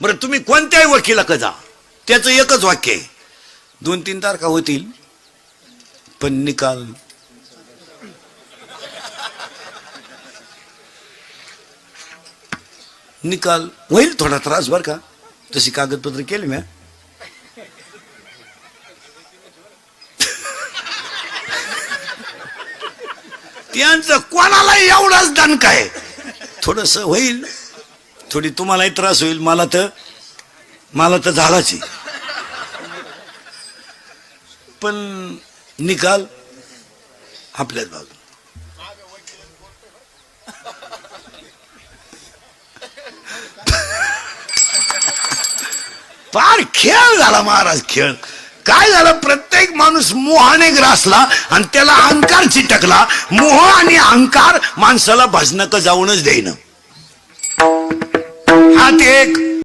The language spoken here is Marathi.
बरं तुम्ही कोणत्याही वकिलाकडे जा. त्याचं एकच वाक्य आहे. दोन तीन तारखा होतील पण निकाल. निकाल होईल थोडा त्रास बर का? तशी कागदपत्र केली म्या त्यांचं कोणाला एवढाच दणका आहे. थोडस होईल. थोडी तुम्हालाही त्रास होईल मला तर मला तर झालाच आहे. पण निकाल आपल्याच बाजू फार खेळ झाला महाराज खेळ. काय झालं प्रत्येक माणूस मोहाने ग्रासला आणि त्याला अहंकार चिटकला. मोह आणि अहंकार माणसाला भजनक जाऊनच देईन. हात एक